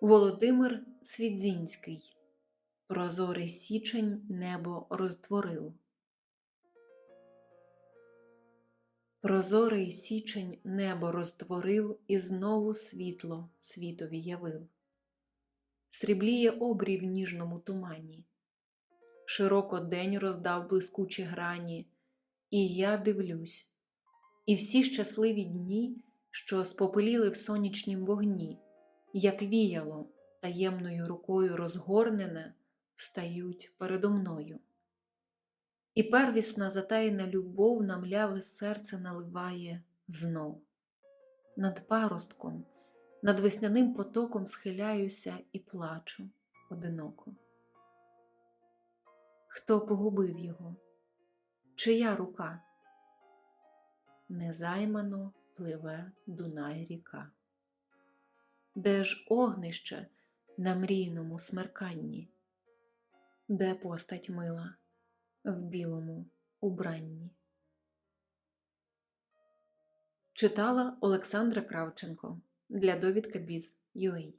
Володимир Свідзінський Прозорий січень небо роздворив. Прозорий січень небо роздворив і знову світло світові явив. Срібліє обрій в ніжному тумані. Широко день роздав блискучі грані, і я дивлюсь, і всі щасливі дні, що спопеліли в сонячнім вогні, як віяло, таємною рукою розгорнене, встають передо мною. І первісна затаєна любов на мляве серце наливає знов. Над паростком, над весняним потоком схиляюся і плачу одиноко. Хто погубив його? Чия рука? Незаймано пливе Дунай ріка. Де ж огнище на мрійному смерканні? Де постать мила в білому убранні? Читала Олександра Кравченко для довідка Біз.UA